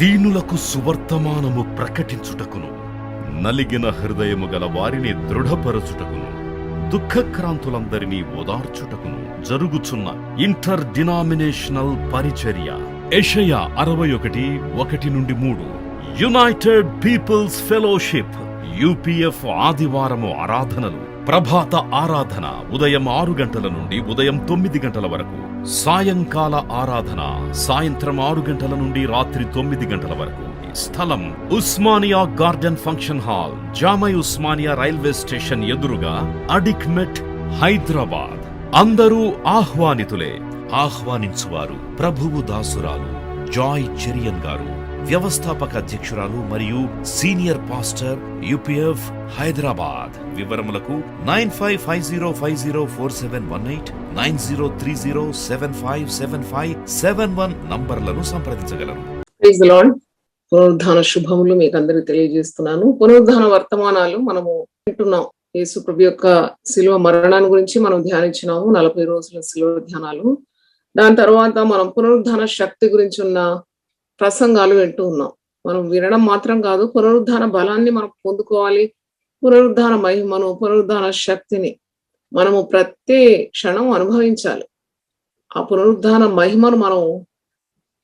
దీనులకు సువర్తమానము ప్రకటించుటకును నలిగిన హృదయము గల వారిని దృఢపరచుటకును దుఃఖక్రాంతులందరినీ ఓదార్చుటకును జరుగుచున్న ఇంటర్ డినామినేషనల్ పరిచర్య. ఎషయ అరవై ఒకటి ఒకటి నుండి మూడు. యునైటెడ్ పీపుల్స్ ఫెలోషిప్ యూపీఎఫ్ ఆదివారము ఆరాధనలు. ప్రభాత ఆరాధన ఉదయం ఆరు గంటల నుండి ఉదయం తొమ్మిది గంటల వరకు. సాయంకాల ఆరాధన సాయంత్రం ఆరు గంటల నుండి రాత్రి తొమ్మిది గంటల వరకు. స్థలం Osmania garden function hall Jamai Osmania railway station ఎదురుగా అడిక్మెట్ హైదరాబాద్. అందరూ ఆహ్వానితులే. ఆహ్వానించువారు ప్రభువు దాసురాలు జాయ్ చెరియన్ గారు. వ్యవస్థాపక అధ్యక్షురాలు మరియు senior pastor UPF Hyderabad. వివరములకు nine five five zero five zero four seven one eight nine zero three zero seven five seven five seven one నంబర్లను సంప్రదించగలరు. పునరుద్ధాన శుభములు మీకు అందరికి తెలియజేస్తున్నాను. పునరుద్ధాన వర్తమానాలు మనము వింటున్నాం. యేసు ప్రభు యొక్క శిలువ మరణాన్ని గురించి మనం ధ్యానించినాము. నలభై రోజుల శిలువ ధ్యానాలు. దాని తర్వాత మనం పునరుద్ధాన శక్తి గురించి ఉన్న ప్రసంగాలు వింటూ ఉన్నాం. మనం వినడం మాత్రం కాదు పునరుద్ధాన బలాన్ని మనం పొందుకోవాలి. పునరుద్ధాన మహిమను పునరుద్ధాన శక్తిని మనము ప్రతి క్షణం అనుభవించాలి. ఆ పునరుద్ధాన మహిమను మనం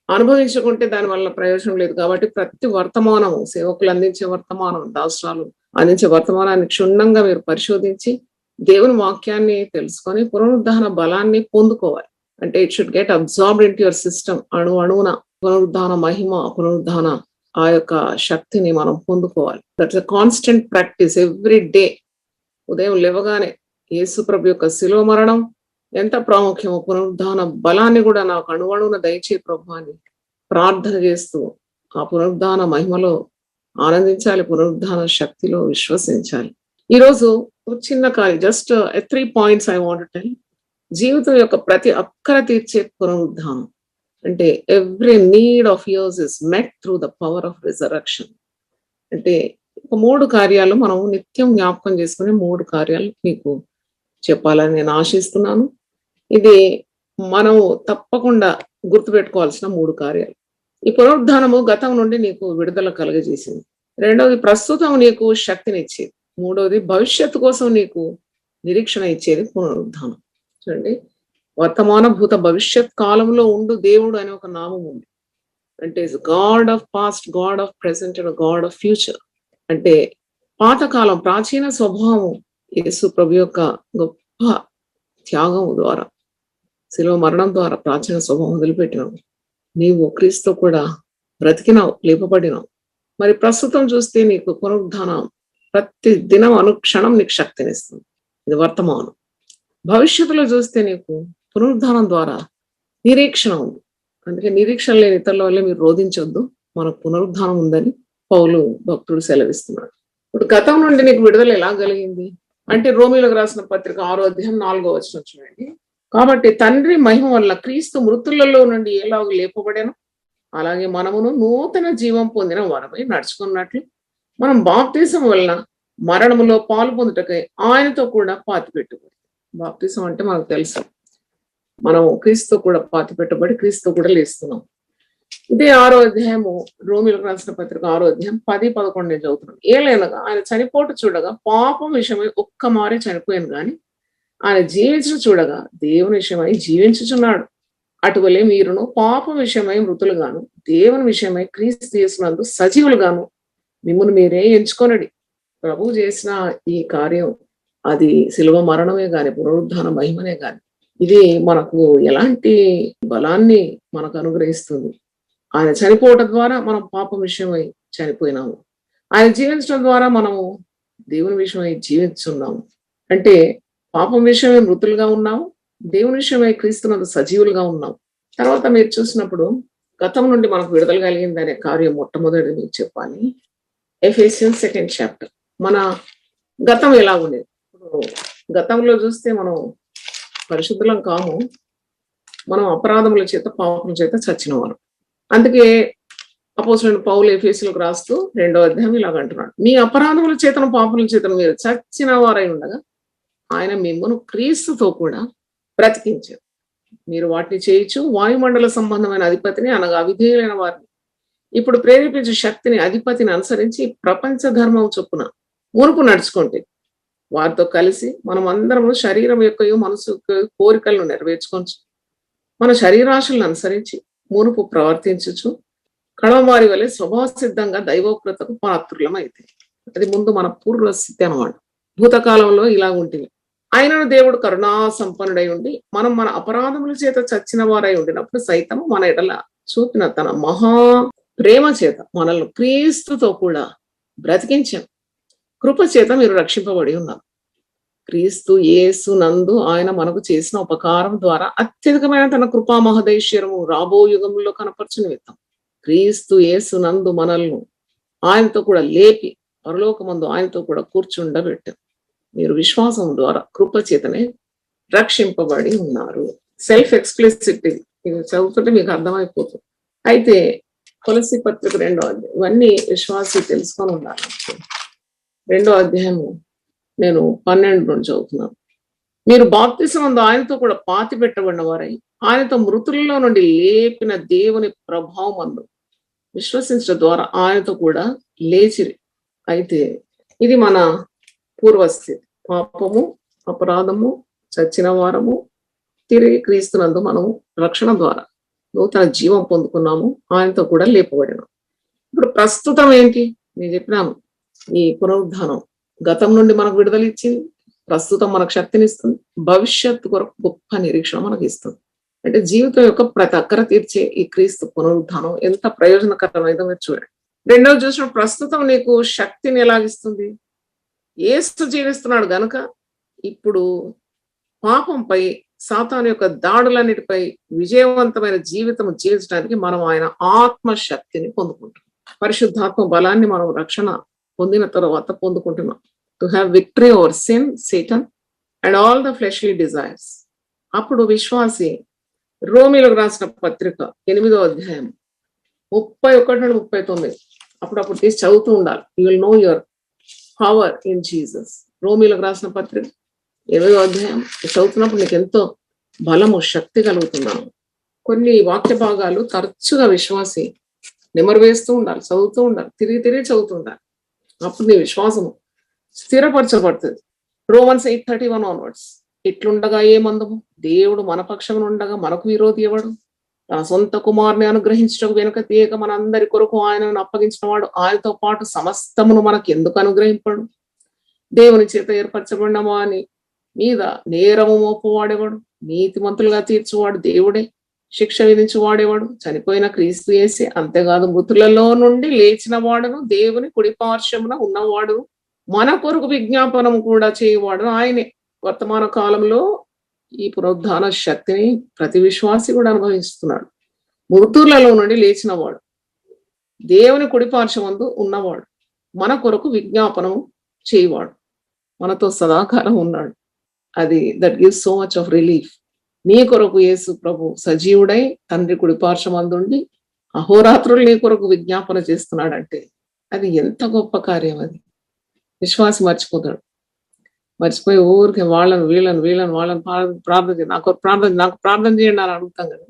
అనుభవించుకుంటే దాని వల్ల ప్రయోజనం లేదు. కాబట్టి ప్రతి వర్తమానము సేవకులు అందించే వర్తమానం దాసరాలు అందించే వర్తమానాన్ని క్షుణ్ణంగా మీరు పరిశోధించి దేవుని వాక్యాన్ని తెలుసుకొని పునరుద్ధాన బలాన్ని పొందుకోవాలి. అంటే it should get absorbed in your system అణు అణువున. పునరుద్ధాన మహిమ పునరుద్ధాన ఆ యొక్క శక్తిని మనం పొందుకోవాలి. That's a constant practice every day ఉదయం లేవగానే యేసు ప్రభు యొక్క శిలో మరణం ఎంత ప్రాముఖ్యమో పునరుద్ధాన బలాన్ని కూడా నాకు అణువణువున దయచే ప్రభు అని ప్రార్థన చేస్తూ ఆ పునరుద్ధాన మహిమలో ఆనందించాలి పునరుద్ధాన శక్తిలో విశ్వసించాలి. ఈరోజు చిన్న కాలి just three points I want tell జీవితం యొక్క ప్రతి అక్కర తీర్చే పునరుద్ధానం. అంటే every need of yours is met through the power of resurrection అంటే ఒక మూడు కార్యాలు మనం నిత్యం జ్ఞాపకం చేసుకునే మూడు కార్యాలు మీకు చెప్పాలని నేను ఆశిస్తున్నాను. ఇది మనం తప్పకుండా గుర్తుపెట్టుకోవాల్సిన మూడు కార్యాలు. ఈ పునరుద్ధానము గతం నుండి నీకు విడుదల కలుగజేసింది. రెండవది ప్రస్తుతం నీకు శక్తినిచ్చేది. మూడవది భవిష్యత్తు కోసం నీకు నిరీక్షణ ఇచ్చేది పునరుద్ధానం. చూడండి. వర్తమాన భూత భవిష్యత్ కాలంలో ఉండు దేవుడు అనే ఒక నామం ఉంది. అంటే God of past God of present and God of future అంటే పాతకాలం ప్రాచీన స్వభావం యేసు ప్రభు యొక్క గొప్ప త్యాగం ద్వారా శిలువ మరణం ద్వారా ప్రాచీన స్వభావం వదిలిపెట్టినావు నీవు క్రీస్తు కూడా బ్రతికినావు లేపబడినావు. మరి ప్రస్తుతం చూస్తే నీకు పునరుద్ధానం ప్రతి దినం అనుక్షణం నీకు శక్తినిస్తుంది. ఇది వర్తమానం. భవిష్యత్తులో చూస్తే నీకు పునరుద్ధానం ద్వారా నిరీక్షణ ఉంది. అందుకే నిరీక్షణ లేని ఇతరుల వల్లే మీరు రోధించొద్దు. మనకు పునరుద్ధానం ఉందని పౌలు భక్తుడు సెలవిస్తున్నాడు. ఇప్పుడు గతం నుండి నీకు విడుదల ఎలా కలిగింది? అంటే రోమిలకు రాసిన పత్రిక ఆరో అధ్యాయం నాలుగో వచ్చిన చూడండి. కాబట్టి తండ్రి మహిమ వల్ల క్రీస్తు మృతులలో నుండి ఎలాగ లేపబడాను? అలాగే మనమును నూతన జీవం పొందిన వారమై నడుచుకున్నట్లు మనం బాప్తీసం వలన మరణములో పాలు పొందుటకై ఆయనతో కూడా పాతి పెట్టుకోవాలి బాప్తీసం అంటే మనకు తెలుసు. మనం క్రీస్తు కూడా పాతి పెట్టబడి క్రీస్తు కూడా లేస్తున్నాం. ఇదే ఆరో అధ్యాయము రోమిలకు రాసిన పత్రిక ఆరో అధ్యాయం పది పదకొండు నేను చదువుతున్నాను. ఏలైనగా ఆయన చనిపోటు చూడగా పాపం విషయమై ఒక్క మారే చనిపోయాను గాని ఆయన జీవించడం చూడగా దేవుని విషయమై జీవించుచున్నాడు. అటువలే మీరును పాపం విషయమై మృతులుగాను దేవుని విషయమై క్రీస్తు చేసినందు సజీవులుగాను మిమ్మల్ని మీరే ఎంచుకొనడి. ప్రభు చేసిన ఈ కార్యం అది శిలువ మరణమే గాని పునరుద్ధాన మహిమనే గాని ఇది మనకు ఎలాంటి బలాన్ని మనకు అనుగ్రహిస్తుంది. ఆయన చనిపోవటం ద్వారా మనం పాపం విషయమై చనిపోయినాము. ఆయన జీవించడం ద్వారా మనము దేవుని విషయమై జీవించున్నాము. అంటే పాపం విషయమై మృతులుగా ఉన్నాము దేవుని విషయమై క్రీస్తునందు సజీవులుగా ఉన్నాం తర్వాత మీరు చూసినప్పుడు గతం నుండి మనకు విడుదల కలిగింది అనే కార్యం మొట్టమొదటి మీకు చెప్పాలి. Ephesian second chapter. మన గతం ఎలా ఉండేది? ఇప్పుడు గతంలో చూస్తే మనం పరిశుద్ధులం కాము. మనం అపరాధముల చేత పాపం చేత చచ్చినవారు. అందుకే అపోసిన పౌలు ఎఫేసులకు రాస్తూ రెండో అధ్యాయం ఇలాగ అంటున్నాడు. మీ అపరాధముల చేతను పాపముల చేతను మీరు చచ్చిన వారై ఉండగా ఆయన మిమ్మను క్రీస్తుతో కూడా బ్రతికించారు. మీరు వాటిని చేయొచ్చు వాయుమండల సంబంధమైన అధిపతిని అనగా అవిధేయులైన వారిని. ఇప్పుడు ప్రేరేపించే శక్తిని అధిపతిని అనుసరించి ప్రపంచ ధర్మం చొప్పున మునుపు నడుచుకుంటే వారితో కలిసి మనం అందరము శరీరం యొక్క మనసు కోరికలను నెరవేర్చుకోవచ్చు. మన శరీరాశులను అనుసరించి మునుపు ప్రవర్తించచ్చు కళవారి వలె స్వభావసిద్ధంగా దైవోక్రతకు పాత్రులమైతే అది ముందు మన పూర్వ స్థితి అనమాట భూతకాలంలో ఇలా ఉంటుంది ఆయనను దేవుడు కరుణా సంపన్నుడై ఉండి మనం మన అపరాధముల చేత చచ్చిన వారై ఉండినప్పుడు సైతం మన ఎడల చూపిన తన మహా ప్రేమ చేత మనల్ని క్రీస్తుతో కూడా బ్రతికించాం. కృపచేత మీరు రక్షింపబడి ఉన్నారు. క్రీస్తు యేసు నందు ఆయన మనకు చేసిన ఉపకారం ద్వారా అత్యధికమైన తన కృపా మహదేశ్వరము రాబో యుగంలో కనపరచు నిమిత్తం క్రీస్తు యేసు నందు మనల్ని ఆయనతో కూడా లేపి పరలోకమందు ఆయనతో కూడా కూర్చుండబెట్టారు మీరు విశ్వాసం ద్వారా కృపచేతనే రక్షింపబడి ఉన్నారు. సెల్ఫ్ ఎక్స్ప్లెసిటీ ఇది చదువుతుంటే మీకు అర్థమైపోతుంది. అయితే తులసి పత్రిక రెండో ఇవన్నీ విశ్వాసి తెలుసుకొని ఉండాలి. రెండో అధ్యాయము. నేను పన్నెండు నుండి చదువుతున్నాను. మీరు బాప్తిసమందు ఆయనతో కూడా పాతి పెట్టబడిన వారై ఆయనతో మృతులలో నుండి లేపిన దేవుని ప్రభావం అందు విశ్వసించడం ద్వారా ఆయనతో కూడా లేచిరి. అయితే ఇది మన పూర్వస్థితి పాపము అపరాధము చచ్చిన వారము తిరిగి క్రీస్తునందు మనము రక్షణ ద్వారా నూతన జీవం పొందుకున్నాము. ఆయనతో కూడా లేపబడినాం. ఇప్పుడు ప్రస్తుతం ఏంటి? నేను చెప్పినాను. ఈ పునరుద్ధానం గతం నుండి మనకు విడుదల ఇచ్చింది ప్రస్తుతం మనకు శక్తినిస్తుంది భవిష్యత్తు కొరకు గొప్ప నిరీక్షణ మనకు ఇస్తుంది అంటే జీవితం యొక్క ప్రతి అక్కర తీర్చే ఈ క్రీస్తు పునరుద్ధానం ఎంత ప్రయోజనకరమైందో మీరు చూడండి. రెండోది చూసిన ప్రస్తుతం నీకు శక్తిని ఎలాగిస్తుంది? ఏస్తు జీవిస్తున్నాడు గనుక ఇప్పుడు పాపంపై సాతాను యొక్క దాడులన్నిటిపై విజయవంతమైన జీవితం జీవించడానికి మనం ఆయన ఆత్మ శక్తిని పొందుకుంటాం పరిశుద్ధాత్మ బలాన్ని మనం రక్షణ పొందిన తర్వాత పొందుకుంటున్నాం. To have victory over sin Satan and all the fleshly desires అప్పుడు విశ్వాసి రోమిలకు రాసిన పత్రిక ఎనిమిదో అధ్యాయం ముప్పై ఒకటి నుండి ముప్పై తొమ్మిది. అప్పుడప్పుడు తీసి చదువుతూ ఉండాలి. You will know your power in Jesus రోమిలకు రాసిన పత్రిక ఎనిమిదో అధ్యాయం చదువుతున్నప్పుడు నీకు ఎంతో బలము శక్తి కలుగుతున్నాను. కొన్ని వాక్య భాగాలు తరచుగా విశ్వాసి నెమరు వేస్తూ ఉండాలి చదువుతూ ఉండాలి తిరిగి తిరిగి చదువుతూ ఉండాలి. అప్పుడు నీ విశ్వాసము స్థిరపరచబడుతుంది. Romans eight thirty one onwards. ఇట్లుండగా మందము? దేవుడు మన పక్షం ఉండగా మనకు విరోధి ఎవడు? తన సొంత కుమారుని అనుగ్రహించడం వెనుక తీయక మన అందరి కొరకు ఆయనను అప్పగించిన వాడు ఆయనతో పాటు సమస్తమును మనకు ఎందుకు అనుగ్రహింపడు? దేవుని చేత ఏర్పరచబడినమా అని మీద నేరము మోపవాడేవాడు? నీతిమంతులుగా తీర్చువాడు దేవుడే. శిక్ష విధించి వాడేవాడు. చనిపోయిన క్రీస్తు వేసి అంతేకాదు మృతులలో నుండి లేచిన వాడును దేవుని కుడిపార్శ్వమున ఉన్నవాడు మన కొరకు విజ్ఞాపనం కూడా చేయవాడు ఆయనే. వర్తమాన కాలంలో ఈ పునరుద్ధాన శక్తిని ప్రతి విశ్వాసి కూడా అనుభవిస్తున్నాడు. మృతులలో నుండి లేచిన వాడు దేవుని కుడిపార్శ్వమందు ఉన్నవాడు. మన కొరకు విజ్ఞాపనం చేయవాడు. మనతో సదాకాలం ఉన్నాడు. అది that gives so much of relief నీ కొరకు యేసు ప్రభు సజీవుడై తండ్రి కుడి పార్శ్వమందుండి అహోరాత్రులు నీ కొరకు విజ్ఞాపన చేస్తున్నాడంటే అది ఎంత గొప్ప కార్యం అది. విశ్వాసం మర్చిపోతాడు. మర్చిపోయి ఊరికి వాళ్ళని వీళ్ళని వీళ్ళని వాళ్ళని ప్రార్థన చేయండి నాకు ప్రార్థన నాకు ప్రార్థన చేయండి అని అడుగుతాం కదా.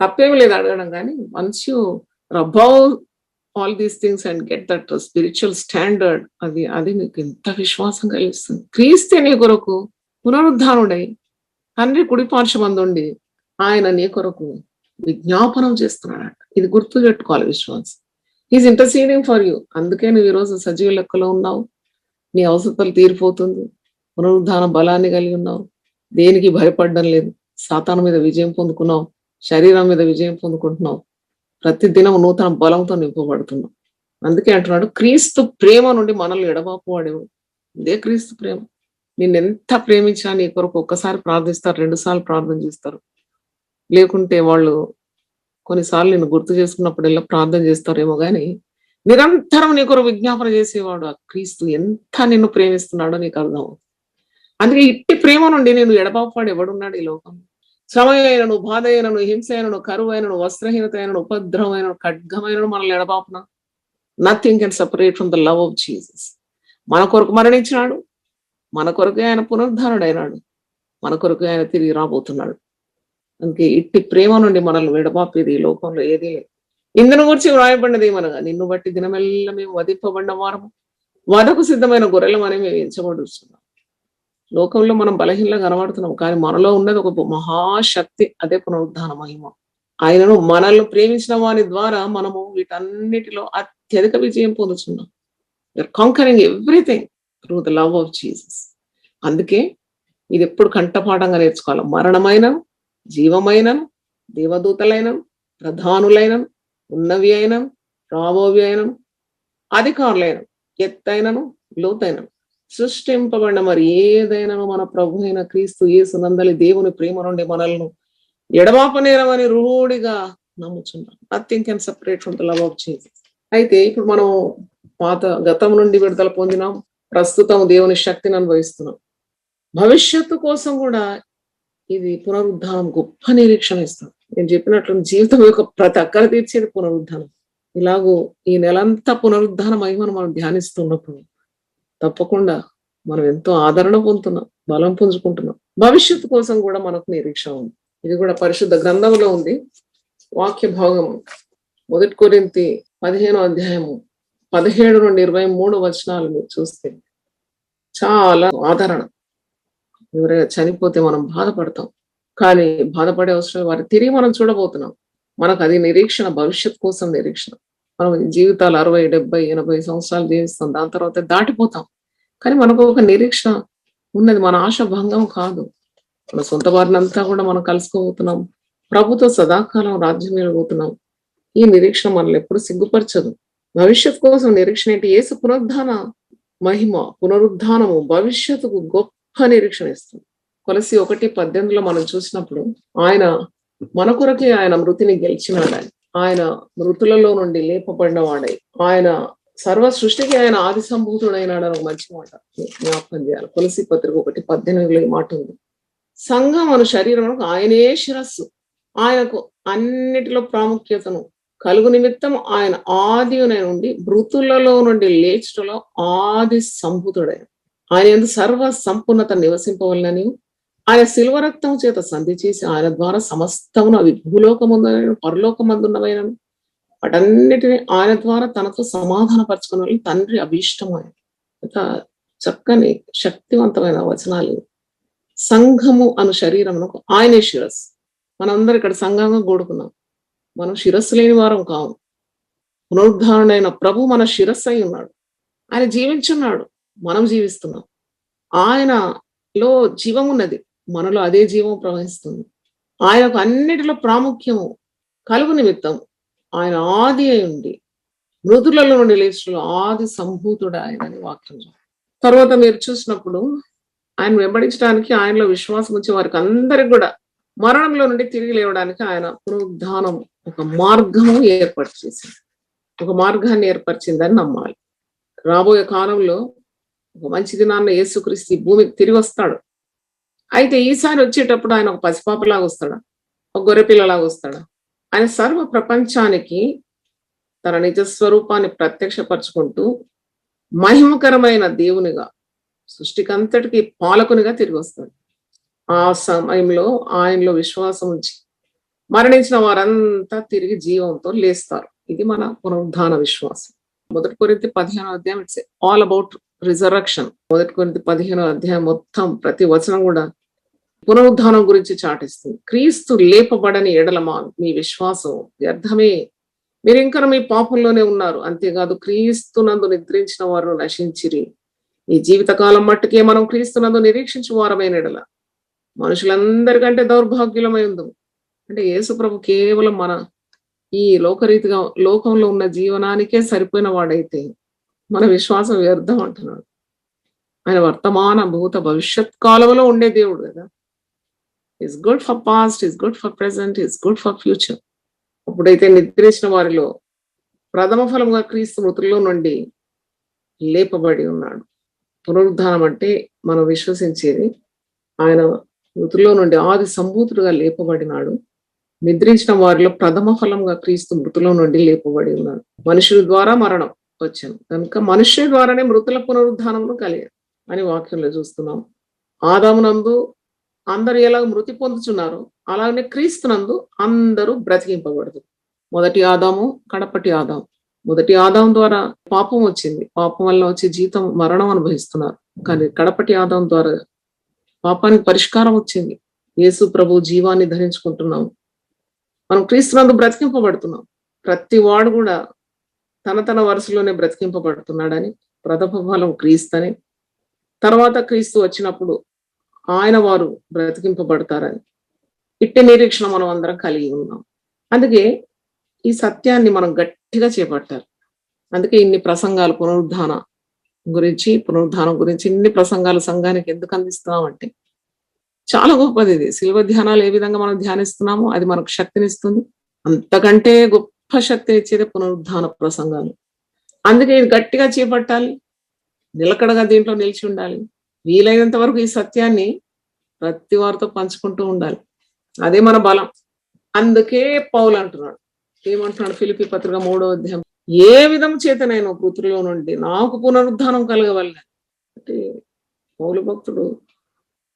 తప్పేమి లేదు అడగడం కానీ once you above all these things and get that spiritual standard అది అది నీకు ఎంత విశ్వాసం కలిగిస్తుంది. క్రీస్తే నీ కొరకు పునరుద్ధానుడై తండ్రి కుడి పార్శ్వమందుండి ఆయన నీ కొరకు విజ్ఞాపనం చేస్తున్నాడట. ఇది గుర్తు పెట్టుకోవాలి విశ్వాస్. ఈజ్ ఇంటర్సీడింగ్ ఫర్ యూ అందుకే నువ్వు ఈరోజు సజీవ లెక్కలో ఉన్నావు. నీ అవసరాలు తీరిపోతుంది. పునరుద్ధాన బలాన్ని కలిగి ఉన్నావు. దేనికి భయపడడం లేదు. సాతాను మీద విజయం పొందుకున్నావు. శరీరం మీద విజయం పొందుకుంటున్నావు. ప్రతి దినం నూతన బలంతో నింపబడుతున్నావు. అందుకే అంటున్నాడు క్రీస్తు ప్రేమ నుండి మనల్ని ఎడబాపు వాడేవాడు ఇదే క్రీస్తు ప్రేమ. నిన్ను ఎంత ప్రేమించినా నీ కొరకు ఒక్కసారి ప్రార్థిస్తారు రెండు సార్లు ప్రార్థన చేస్తారు. లేకుంటే వాళ్ళు కొన్నిసార్లు నిన్ను గుర్తు చేసుకున్నప్పుడల్లా ప్రార్థన చేస్తారేమో కానీ నిరంతరం నీ కొరకు విజ్ఞాపన చేసేవాడు ఆ క్రీస్తు ఎంత నిన్ను ప్రేమిస్తున్నాడో నీకు అర్థం అందుకే ఇట్టి ప్రేమ నుండి నేను ఎడబాపాడు ఎవడున్నాడు ఈ లోకం? శ్రమ అయినను బాధ అయినను హింస అయినను కరువు అయినను వస్త్రహీనత అయినను ఉపద్రవం అయినను ఖడ్గమైనను మనల్ని ఎడబాపున. Nothing can separate from the love of Jesus మన కొరకు మరణించినాడు మన కొరకే ఆయన పునరుద్ధారుడైనాడు మన కొరకు ఆయన తిరిగి రాబోతున్నాడు. అందుకే ఇట్టి ప్రేమ నుండి మనల్ని విడబాపేది ఈ లోకంలో ఏదీ లేదు. ఇందును గురించి వ్రాయబడినది ఏమనగా నిన్ను బట్టి దినమెల్ల మేము వధింపబడిన వారము వధకు సిద్ధమైన గొర్రెలం అని మేము ఎంచబడుస్తున్నాం లోకంలో మనం బలహీనంగా కనబడుతున్నాం కానీ మనలో ఉన్నది ఒక మహాశక్తి అదే పునరుద్ధాన మహిమ. ఆయనను మనల్ని ప్రేమించిన వారి ద్వారా మనము వీటన్నిటిలో అత్యధిక విజయం పొందుతున్నాం conquering everything through the love of Jesus అందుకే ఇది ఎప్పుడు కంఠపాఠంగా నేర్చుకోవాలి. మరణమైన జీవమైన దేవదూతలైన ప్రధానులైన ఉన్నవి అయిన రాబోవి అయిన అధికారులైన ఎత్తైనను లోతైనను సృష్టింపబడిన మరి ఏదైనా మన ప్రభు అయిన క్రీస్తు యేసు నందలి దేవుని ప్రేమ నుండి మనల్ని ఎడబాపనేరమని రూఢిగా నమ్ముచున్నాం nothing can separate from the love of Jesus అయితే ఇప్పుడు మనం పాత గతం నుండి విడుదల పొందినాం. ప్రస్తుతం దేవుని శక్తిని అనుభవిస్తున్నాం. భవిష్యత్తు కోసం కూడా ఇది పునరుద్ధానం గొప్ప నిరీక్షణ ఇస్తాం నేను చెప్పినట్లు జీవితం యొక్క ప్రతి అక్కర తీర్చేది పునరుద్ధానం. ఇలాగూ ఈ నెలంతా పునరుద్ధాన మహిమను మనం ధ్యానిస్తున్నప్పుడు తప్పకుండా మనం ఎంతో ఆదరణ పొందుతున్నాం బలం పుంజుకుంటున్నాం. భవిష్యత్తు కోసం కూడా మనకు నిరీక్షణ ఉంది. ఇది కూడా పరిశుద్ధ గ్రంథంలో ఉంది. వాక్య భాగము మొదటి కొరింతి పదిహేనో అధ్యాయము పదిహేడు నుండి ఇరవై మూడు వచనాలు మీరు చూస్తే చాలా ఆదరణ. ఎవరైనా చనిపోతే మనం బాధపడతాం. కానీ బాధపడే అవసరం వారి తిరిగి మనం చూడబోతున్నాం. మనకు అది నిరీక్షణ భవిష్యత్ కోసం నిరీక్షణ. మనం జీవితాలు అరవై డెబ్బై ఎనభై సంవత్సరాలు జీవిస్తాం. దాని తర్వాత దాటిపోతాం. కానీ మనకు ఒక నిరీక్షణ ఉన్నది. మన ఆశ భంగం కాదు. మన సొంత వారినంతా కూడా మనం కలుసుకోబోతున్నాం. ప్రభుత్వ సదాకాలం రాజ్యం వెళ్ళబోతున్నాం ఈ నిరీక్షణ మనల్ని ఎప్పుడు సిగ్గుపరచదు. భవిష్యత్ కోసం నిరీక్షణ ఏంటి? ఏసు పునరుద్ధాన మహిమ పునరుద్ధానము భవిష్యత్తుకు గొప్ప నిరీక్షణ ఇస్తుంది. కొలసి ఒకటి పద్దెనిమిదిలో మనం చూసినప్పుడు ఆయన మన కొరకే ఆయన మృతిని గెలిచినాడని ఆయన. మృతులలో నుండి లేపబడిన వాడై ఆయన సర్వ సృష్టికి ఆయన ఆది సంభూతుడైనాడని ఒక మంచి మాట జ్ఞాపకం చేయాలి. కొలసి పత్రిక ఒకటి పద్దెనిమిదిలో ఈ మాట ఉంది. సంఘం మన శరీరం ఆయనే శిరస్సు. ఆయనకు అన్నిటిలో ప్రాముఖ్యతను కలుగు నిమిత్తం ఆయన ఆది నుండి మృతులలో నుండి లేచటలో ఆది సంభూతుడైన ఆయన ఎందు సర్వ సంపూర్ణత నివసింపవల్లని ఆయన శిల్వరక్తం చేత సంధి చేసి ఆయన ద్వారా సమస్తమును అవి భూలోకమందున పరలోకమందున్నవైనను. వాటన్నిటిని ఆయన ద్వారా తనతో సమాధానపరచుకున్న వాళ్ళు తండ్రి అభీష్టమైన ఇంత చక్కని శక్తివంతమైన వచనాలు. సంఘము అను శరీరమునకు ఆయనే శిరస్సు. మనందరూ ఇక్కడ సంఘంగా కూడుకున్నాం. మనం శిరస్సు లేని వారం కాము. పునరుద్ధారణైన ప్రభు మన శిరస్సు అయి ఉన్నాడు. ఆయన జీవించున్నాడు. మనం జీవిస్తున్నాం. ఆయనలో జీవం ఉన్నది. మనలో అదే జీవం ప్రవహిస్తుంది. ఆయనకు అన్నిటిలో ప్రాముఖ్యము కలుగు నిమిత్తం ఆయన ఆది అయి ఉండి మృదులలో నుండి లేచులో ఆది సంభూతుడు ఆయనని వాక్యం తర్వాత మీరు చూసినప్పుడు ఆయన వెంబడించడానికి ఆయనలో విశ్వాసం వచ్చే వారికి అందరికి కూడా మరణంలో నుండి తిరిగి లేవడానికి ఆయన పునరుద్ధానం ఒక మార్గము ఏర్పాటు చేసింది ఒక మార్గాన్ని ఏర్పరిచిందని నమ్మాలి. రాబోయే కాలంలో ఒక మంచి దినాన్న యేసుక్రీస్తు భూమికి తిరిగి వస్తాడు. అయితే ఈసారి వచ్చేటప్పుడు ఆయన ఒక పసిపాపలాగా వస్తాడా? ఒక గొర్రెపిల్లలాగా వస్తాడా? ఆయన సర్వ ప్రపంచానికి తన నిజ స్వరూపాన్ని ప్రత్యక్షపరచుకుంటూ మహిమకరమైన దేవునిగా సృష్టికంతటికి పాలకునిగా తిరిగి వస్తాడు. ఆ సమయంలో ఆయనలో విశ్వాసం ఉంచి మరణించిన వారంతా తిరిగి జీవంతో లేస్తారు. ఇది మన పునరుద్ధాన విశ్వాసం. మొదటి కొరింతి పదిహేనో అధ్యాయం ఇట్స్ ఆల్ అబౌట్ రిజర్వక్షన్ మొదటి కొరింతి పదిహేనో అధ్యాయం మొత్తం ప్రతి వచనం కూడా పునరుద్ధానం గురించి చాటిస్తుంది. క్రీస్తు లేపబడని ఎడలమా మీ విశ్వాసం వ్యర్థమే. మీరు ఇంకా మీ పాపంలోనే ఉన్నారు. అంతేకాదు క్రీస్తునందు నిద్రించిన వారు నశించిరి. ఈ జీవితకాలం మట్టుకే మనం క్రీస్తునందు నిరీక్షించు వారమైన ఎడల. మనుషులందరికంటే దౌర్భాగ్యులమై ఉందము. అంటే యేసు ప్రభు కేవలం మన ఈ లోకరీతిగా లోకంలో ఉన్న జీవనానికే సరిపోయిన వాడైతే మన విశ్వాసం వ్యర్థం అంటున్నాడు. ఆయన వర్తమాన భూత భవిష్యత్ కాలంలో ఉండే దేవుడు కదా. Is good for past is good for present is good for future అప్పుడైతే నిద్రించిన వారిలో ప్రథమ ఫలంగా క్రీస్తు మృతుల్లో నుండి లేపబడి ఉన్నాడు. పునరుద్ధానం అంటే మనం విశ్వసించేది. ఆయన మృతుల్లో నుండి ఆది సంభూతుడుగా లేపబడినాడు. నిద్రించిన వారిలో ప్రథమ ఫలంగా క్రీస్తు మృతుల నుండి లేపబడి ఉన్నాడు. మనుషుల ద్వారా మరణం వచ్చాను. కనుక మనుష్య ద్వారానే మృతుల పునరుద్ధానమును కలిగారు అని వాక్యంలో చూస్తున్నాం. ఆదామునందు అందరు ఎలా మృతి పొందుతున్నారో అలాగనే క్రీస్తునందు అందరూ బ్రతికింపబడదు మొదటి ఆదాము కడపటి ఆదాం. మొదటి ఆదాం ద్వారా పాపం వచ్చింది. పాపం వల్ల వచ్చే జీతం మరణం అనుభవిస్తున్నారు. కానీ కడపటి ఆదాం ద్వారా పాపానికి పరిష్కారం వచ్చింది. యేసు ప్రభు జీవాన్ని ధరించుకుంటున్నాము. మనం క్రీస్తునందు బ్రతికింపబడుతున్నాం. ప్రతి వాడు కూడా తన తన వరుసలోనే బ్రతికింపబడుతున్నాడని ప్రథమ ఫలం క్రీస్తని. తర్వాత క్రీస్తు వచ్చినప్పుడు ఆయన వారు బ్రతికింపబడతారని. ఇట్టి నిరీక్షణ మనం అందరం కలిగి ఉన్నాం. అందుకే ఈ సత్యాన్ని మనం గట్టిగా చేపట్టాలి. అందుకే ఇన్ని ప్రసంగాలు పునరుద్ధాన గురించి పునరుద్ధానం గురించి ఇన్ని ప్రసంగాలు సంఘానికి ఎందుకు అందిస్తున్నామంటే చాలా గొప్పది ఇది. శిల్వ ధ్యానాలు ఏ విధంగా మనం ధ్యానిస్తున్నామో అది మనకు శక్తినిస్తుంది. అంతకంటే గొప్ప శక్తిని ఇచ్చేది పునరుద్ధాన ప్రసంగాలు. అందుకే ఇది గట్టిగా చేపట్టాలి. నిలకడగా దీంట్లో నిలిచి ఉండాలి. వీలైనంత వరకు ఈ సత్యాన్ని ప్రతి వారితో పంచుకుంటూ ఉండాలి. అదే మన బలం. అందుకే పౌలు అంటున్నాడు. ఏమంటున్నాడు? ఫిలిపి పత్రిక మూడో అధ్యాయం. ఏ విధం చేత నేను పుత్రులో నుండి నాకు పునరుద్ధానం కలగవల్ల అంటే పౌలు భక్తుడు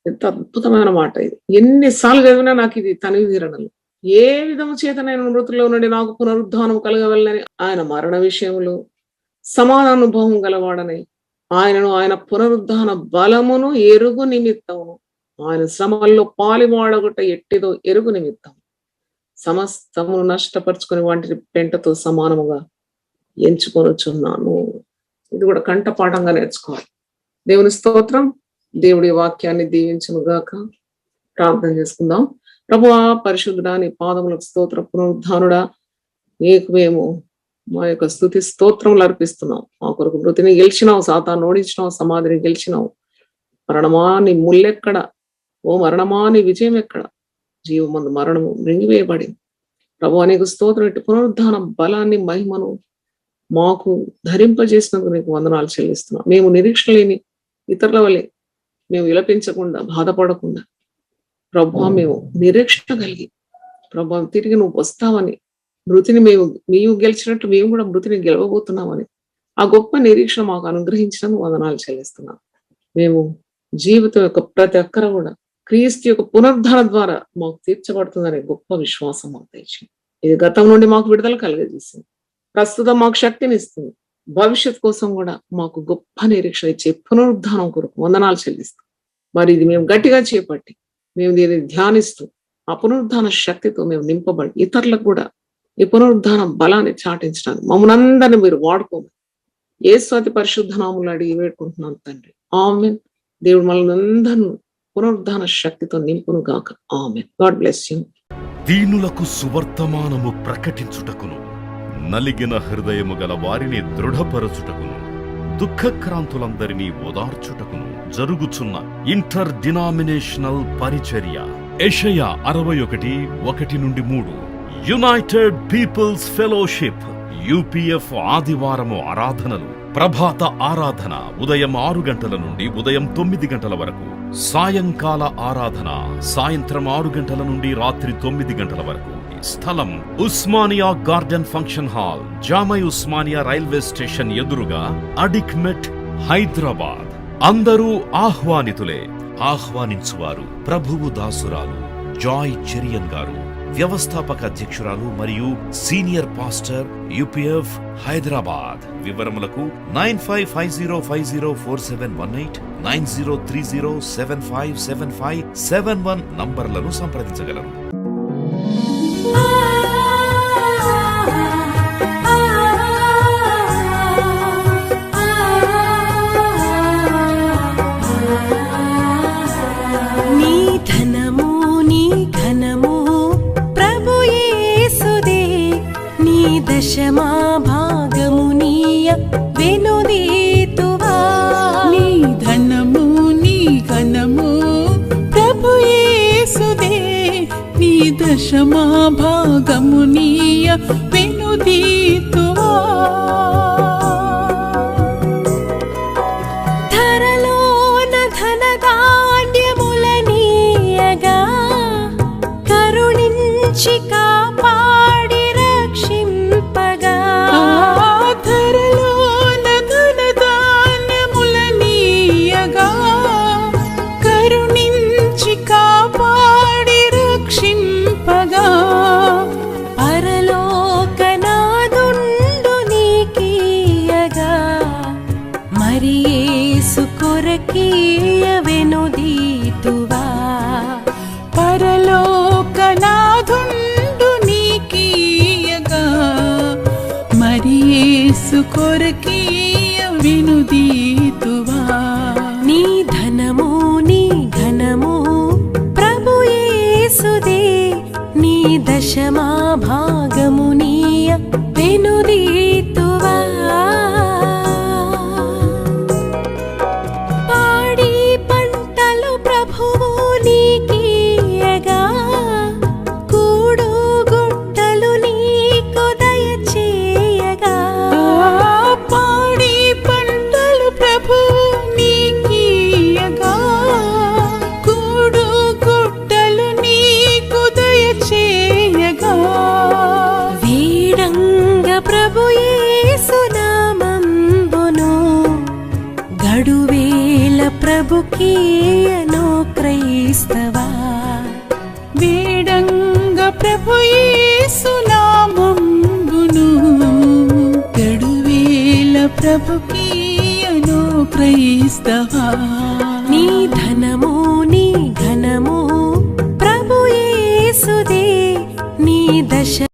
ఎంత అద్భుతమైన మాట ఇది. ఎన్నిసార్లు చదివినా నాకు ఇది తనివి తీరనలు ఏ విధము చేత నేను మృతుల్లో నుండి నాకు పునరుద్ధానం కలగవల్లని ఆయన మరణ విషయంలో సమానానుభవం గలవాడని ఆయనను ఆయన పునరుద్ధాన బలమును ఎరుగు నిమిత్తమును ఆయన శ్రమల్లో పాలివాడగుట ఎట్టిదో ఎరుగు నిమిత్తం సమస్తమును నష్టపరుచుకుని వాటిని పెంటతో సమానముగా ఎంచుకొనుచున్నాను. ఇది కూడా కంఠపాఠంగా నేర్చుకోవాలి. దేవుని స్తోత్రం. దేవుడి వాక్యాన్ని దీవించును గాక ప్రార్థన చేసుకుందాం. ప్రభువా పరిశుద్ధుడా నీ పాదములకు స్తోత్ర. పునరుద్ధానుడా నీకు మేము మా యొక్క స్థుతి స్తోత్రములు అర్పిస్తున్నాం. మా కొరకు మృతిని గెలిచినావు సాతాన్ని ఓడించినావు సమాధిని గెలిచినావు. మరణమా నీ ముల్లెక్కడ? ఓ మరణమా నీ విజయం ఎక్కడ? జీవమందు మరణము మృంగివేయబడింది ప్రభు నీకు స్తోత్రం ఇటు పునరుద్ధాన బలాన్ని మహిమను మాకు ధరింపజేసినందుకు నీకు వందనాలు చెల్లిస్తున్నాం. మేము నిరీక్షణ లేని ఇతరుల వలె మేము విలపించకుండా బాధపడకుండా ప్రభా మేము నిరీక్షణ కలిగి ప్రభా తిరిగి నువ్వు వస్తావని మృతిని మేము మేము గెలిచినట్టు మేము కూడా మృతిని గెలవబోతున్నామని ఆ గొప్ప నిరీక్షణ మాకు అనుగ్రహించినందుకు వందనాలు చెల్లిస్తున్నాం. మేము జీవితం యొక్క ప్రతి ఒక్కరు కూడా క్రీస్తు యొక్క పునరుద్ధరణ ద్వారా మాకు తీర్చబడుతుందనే గొప్ప విశ్వాసం మాకు తెచ్చింది. ఇది గతం నుండి మాకు విడుదల కలిగజేసింది. ప్రస్తుతం మాకు శక్తిని ఇస్తుంది. భవిష్యత్ కోసం కూడా మాకు గొప్ప నిరీక్షణ ఇచ్చే పునరుద్ధానం కొరకు వందనాలు చెల్లిస్తాం. మరి ఇది మేము గట్టిగా చేపట్టి మేము దీన్ని ధ్యానిస్తూ ఆ పునరుద్ధాన శక్తితో మేము నింపబడి ఇతరులకు కూడా ఈ పునరుద్ధానం బలాన్ని చాటించడానికి మమ్మల్ని అందరిని మీరు వాడుకోమని ఏ స్వాతి పరిశుద్ధ నాములు అడిగి వేడుకుంటున్నాను తండ్రి. ఆమె దేవుడు మనల్ని అందరిని పునరుద్ధాన శక్తితో నింపును గాక ఆమె గాడ్ బ్లెస్ యూ. దీనులకు సువర్తమానము ప్రకటించుటకును నలిగిన హృదయము గల వారిని దృఢపరచుటకును దుఃఖక్రాంతులందరినీ ఓదార్చుటకును జరుగుచున్న ఇంటర్ డినామినేషనల్ పరిచర్య. ఏషయా అరవై ఒకటి ఒకటి నుండి మూడు. యునైటెడ్ పీపుల్స్ ఫెలోషిప్ యూపీఎఫ్ ఆదివారము ఆరాధనలు. ప్రభాత ఆరాధన ఉదయం ఆరు గంటల నుండి ఉదయం తొమ్మిది గంటల వరకు. సాయంకాల ఆరాధన సాయంత్రం ఆరు గంటల నుండి రాత్రి తొమ్మిది గంటల వరకు. స్థలం Osmania garden function hall Jamai Osmania railway station ఎదురుగా అడిక్మెట్ హైదరాబాద్. అందరూ ఆహ్వానితులే. ఆహ్వానించువారు ప్రభువు దాసురాలు జాయ్ చెరియన్ గారు వ్యవస్థాపక అధ్యక్షురాలు మరియు senior pastor UPF Hyderabad. వివరములకు nine five five zero five zero four seven one eight nine zero three zero seven five seven five seven one నంబర్లను సంప్రదించగలరు. దశమా భాగము నీయ యేసు కొరకీయ వినుదీతువా నీ ధనము నీ ఘనము ప్రభు యేసుదే. నీ దశమా భాగము నీయ ప్రభుకీయను క్రైస్తవా? వేడంగ ప్రభు యేసునామంబును గడువేల ప్రభుకీయను క్రైస్తవా? నీ ధనము నీ ఘనము ప్రభు యేసుదే నీ దశ